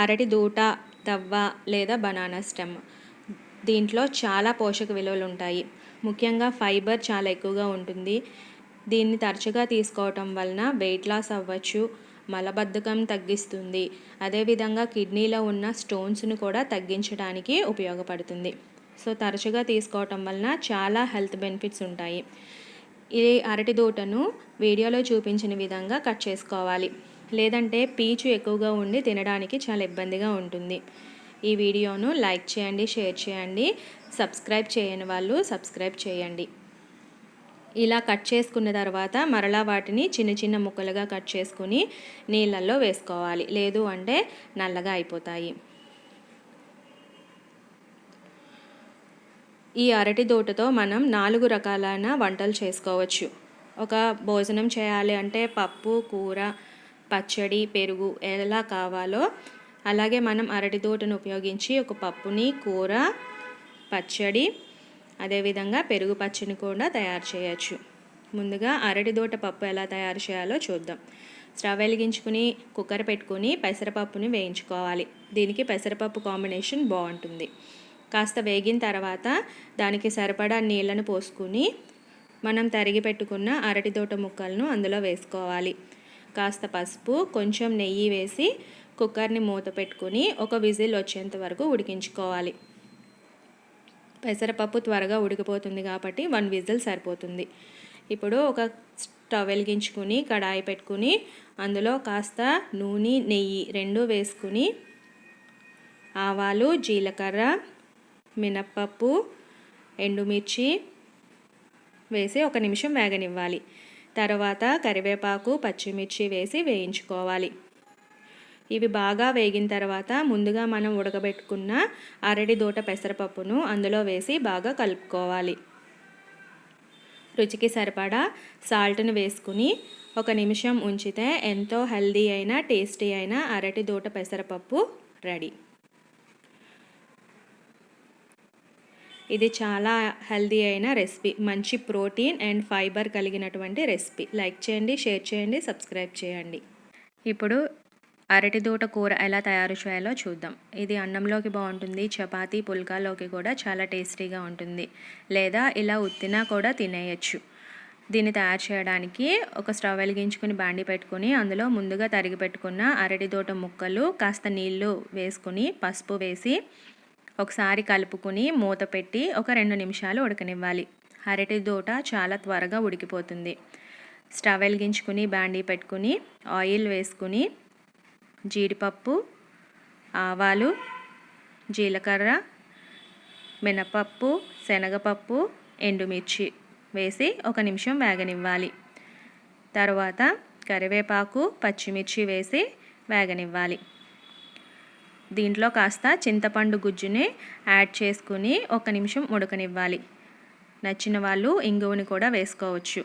అరటి దూట తవ్వ లేదా బనానా స్టెమ్. దీంట్లో చాలా పోషక విలువలు ఉంటాయి. ముఖ్యంగా ఫైబర్ చాలా ఎక్కువగా ఉంటుంది. దీన్ని తరచుగా తీసుకోవటం వలన వెయిట్ లాస్ అవ్వచ్చు మలబద్ధకం తగ్గిస్తుంది. అదేవిధంగా కిడ్నీలో ఉన్న స్టోన్స్ను కూడా తగ్గించడానికి ఉపయోగపడుతుంది. సో తరచుగా తీసుకోవటం వలన చాలా హెల్త్ బెనిఫిట్స్ ఉంటాయి. ఈ అరటి దూటను వీడియోలో చూపించిన విధంగా కట్ చేసుకోవాలి. లేదంటే పీచు ఎక్కువగా ఉండి తినడానికి చాలా ఇబ్బందిగా ఉంటుంది. ఈ వీడియోను లైక్ చేయండి షేర్ చేయండి సబ్స్క్రైబ్ చేయని వాళ్ళు సబ్స్క్రైబ్ చేయండి. ఇలా కట్ చేసుకున్న తర్వాత మరలా వాటిని చిన్న చిన్న ముక్కలుగా కట్ చేసుకుని నీళ్ళల్లో వేసుకోవాలి. లేదు అంటే నల్లగా అయిపోతాయి. ఈ అరటి దోటతో మనం నాలుగు రకాలైన వంటలు చేసుకోవచ్చు. ఒక భోజనం చేయాలి అంటే పప్పు కూర పచ్చడి పెరుగు ఎలా కావాలో అలాగే మనం అరటి తోటను ఉపయోగించి ఒక పప్పుని కూర పచ్చడి అదేవిధంగా పెరుగు పచ్చడిని కూడా తయారు చేయొచ్చు. ముందుగా అరటి తోట పప్పు ఎలా తయారు చేయాలో చూద్దాం. స్టవ్ వెలిగించుకుని కుక్కర్ పెట్టుకుని పెసరపప్పుని వేయించుకోవాలి. దీనికి పెసరపప్పు కాంబినేషన్ బాగుంటుంది. కాస్త వేగిన తర్వాత దానికి సరిపడా నీళ్ళను పోసుకుని మనం తరిగి పెట్టుకున్న అరటి తోట ముక్కలను అందులో వేసుకోవాలి. కాస్త పసుపు కొంచెం నెయ్యి వేసి కుక్కర్ని మూత పెట్టుకుని ఒక విజిల్ వచ్చేంత వరకు ఉడికించుకోవాలి. పెసరపప్పు త్వరగా ఉడికిపోతుంది కాబట్టి వన్ విజిల్ సరిపోతుంది. ఇప్పుడు ఒక స్టవ్ వెలిగించుకుని కడాయి పెట్టుకుని అందులో కాస్త నూనె నెయ్యి రెండు వేసుకుని ఆవాలు జీలకర్ర మినప్పప్పు ఎండుమిర్చి వేసి ఒక నిమిషం వేగనివ్వాలి. తర్వాత కరివేపాకు పచ్చిమిర్చి వేసి వేయించుకోవాలి. ఇవి బాగా వేగిన తర్వాత ముందుగా మనం ఉడకబెట్టుకున్న అరటి దూట పెసరపప్పును అందులో వేసి బాగా కలుపుకోవాలి. రుచికి సరిపడా సాల్ట్ని వేసుకుని ఒక నిమిషం ఉంచితే ఎంతో హెల్దీ అయిన టేస్టీ అయిన అరటి దూట పెసరపప్పు రెడీ. ఇది చాలా హెల్దీ అయిన రెసిపీ. మంచి ప్రోటీన్ అండ్ ఫైబర్ కలిగినటువంటి రెసిపీ. లైక్ చేయండి షేర్ చేయండి సబ్స్క్రైబ్ చేయండి. ఇప్పుడు అరటి దూట కూర ఎలా తయారు చేయాలో చూద్దాం. ఇది అన్నంలోకి బాగుంటుంది చపాతీ పుల్కాలోకి కూడా చాలా టేస్టీగా ఉంటుంది. లేదా ఇలా ఉత్తినా కూడా తినేయచ్చు. దీన్ని తయారు చేయడానికి ఒక స్టవ్ వెలిగించుకుని బాండి పెట్టుకుని అందులో ముందుగా తరిగి పెట్టుకున్న అరటి దూట ముక్కలు కాస్త నీళ్ళు వేసుకుని పసుపు వేసి ఒకసారి కలుపుకుని మూత పెట్టి ఒక రెండు నిమిషాలు ఉడకనివ్వాలి. అరటి దోట చాలా త్వరగా ఉడికిపోతుంది. స్టవ్ వెలిగించుకుని బాండీ పెట్టుకుని ఆయిల్ వేసుకుని జీడిపప్పు ఆవాలు జీలకర్ర మినపప్పు శనగపప్పు ఎండుమిర్చి వేసి ఒక నిమిషం వేగనివ్వాలి. తర్వాత కరివేపాకు పచ్చిమిర్చి వేసి వేగనివ్వాలి. దీంట్లో కాస్త చింతపండు గుజ్జుని యాడ్ చేసుకుని ఒక నిమిషం ఉడకనివ్వాలి. నచ్చిన వాళ్ళు ఇంగువని కూడా వేసుకోవచ్చు.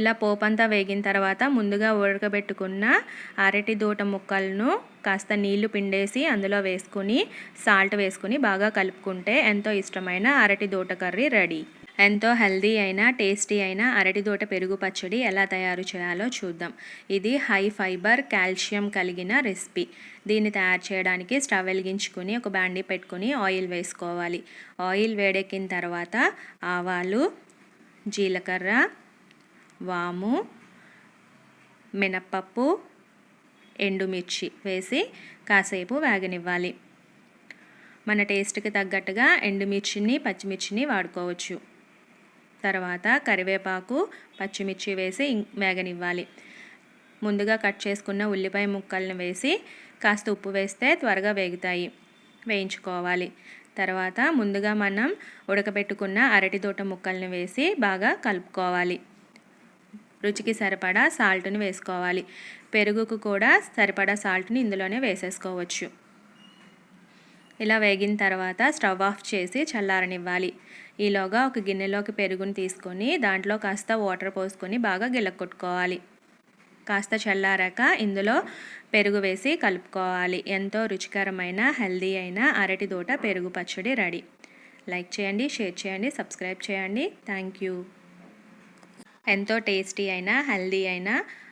ఇలా పోపంతా వేగిన తర్వాత ముందుగా ఉడకబెట్టుకున్న అరటి దూట ముక్కలను కాస్త నీళ్ళు పిండేసి అందులో వేసుకుని సాల్ట్ వేసుకుని బాగా కలుపుకుంటే ఎంతో ఇష్టమైన అరటి దూట కర్రీ రెడీ. ఎంతో హెల్దీ అయిన టేస్టీ అయిన అరటిదోట పెరుగు పచ్చడి ఎలా తయారు చేయాలో చూద్దాం. ఇది హై ఫైబర్ కాల్షియం కలిగిన రెసిపీ. దీన్ని తయారు చేయడానికి స్టవ్ వెలిగించుకొని ఒక బ్యాండీ పెట్టుకొని ఆయిల్ వేసుకోవాలి. ఆయిల్ వేడెక్కిన తర్వాత ఆవాలు జీలకర్ర వాము మినప్పప్పు ఎండుమిర్చి వేసి కాసేపు వేగనివ్వాలి. మన టేస్ట్కి తగ్గట్టుగా ఎండుమిర్చిని పచ్చిమిర్చిని వాడుకోవచ్చు. తర్వాత కరివేపాకు పచ్చిమిర్చి వేసి వేగనివ్వాలి ముందుగా కట్ చేసుకున్న ఉల్లిపాయ ముక్కలను వేసి కాస్త ఉప్పు వేస్తే త్వరగా వేగుతాయి. వేయించుకోవాలి. తర్వాత ముందుగా మనం ఉడకబెట్టుకున్న అరటి తోట ముక్కల్ని వేసి బాగా కలుపుకోవాలి. రుచికి సరిపడా సాల్ట్ని వేసుకోవాలి. పెరుగుకు కూడా సరిపడా సాల్ట్ని ఇందులోనే వేసేసుకోవచ్చు. ఇలా వేగిన తర్వాత స్టవ్ ఆఫ్ చేసి చల్లారనివ్వాలి. ఈలోగా ఒక గిన్నెలోకి పెరుగుని తీసుకొని దాంట్లో కాస్త వాటర్ పోసుకొని బాగా గిలక్కొట్టుకోవాలి. కాస్త చల్లారాక ఇందులో పెరుగు వేసి కలుపుకోవాలి. ఎంతో రుచికరమైన హెల్దీ అయిన అరటి దోట పెరుగు పచ్చడి రెడీ. లైక్ చేయండి షేర్ చేయండి సబ్స్క్రైబ్ చేయండి. Thank you. ఎంతో టేస్టీ అయిన హెల్దీ అయిన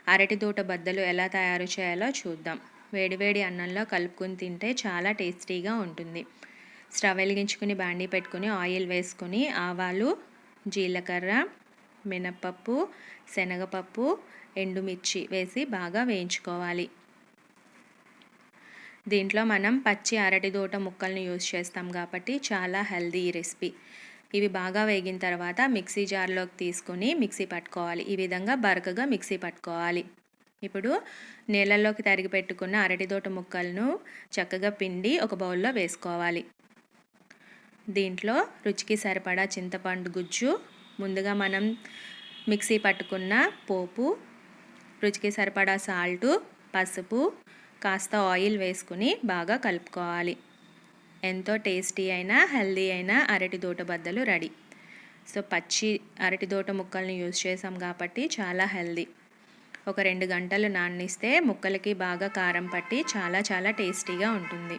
అరటి దూట బద్దలు ఎలా తయారు చేయాలో చూద్దాం. వేడివేడి అన్నంలో కలుపుకొని తింటే చాలా టేస్టీగా ఉంటుంది. స్టవ్ వెలిగించుకుని బాండీ పెట్టుకుని ఆయిల్ వేసుకుని ఆవాలు జీలకర్ర మినప్పప్పు శనగపప్పు ఎండుమిర్చి వేసి బాగా వేయించుకోవాలి. దీంట్లో మనం పచ్చి అరటి దోట ముక్కల్ని యూజ్ చేస్తాం కాబట్టి చాలా హెల్దీ ఈ రెసిపీ. ఇవి బాగా వేగిన తర్వాత మిక్సీ జార్లోకి తీసుకొని మిక్సీ పట్టుకోవాలి. ఈ విధంగా బరకగా మిక్సీ పట్టుకోవాలి. ఇప్పుడు నీళ్ళల్లోకి తరిగి పెట్టుకున్న అరటిదోట ముక్కలను చక్కగా పిండి ఒక బౌల్లో వేసుకోవాలి. దీంట్లో రుచికి సరిపడా చింతపండు గుజ్జు ముందుగా మనం మిక్సీ పట్టుకున్న పోపు రుచికి సరిపడా సాల్టు పసుపు కాస్త ఆయిల్ వేసుకుని బాగా కలుపుకోవాలి. ఎంతో టేస్టీ అయినా హెల్దీ అయినా అరటి దోట బద్దలు రెడీ. సో పచ్చి అరటి దోట ముక్కల్ని యూజ్ చేసాం కాబట్టి చాలా హెల్దీ. ఒక రెండు గంటలు నాన్నిస్తే ముక్కలకి బాగా కారం పట్టి చాలా చాలా టేస్టీగా ఉంటుంది.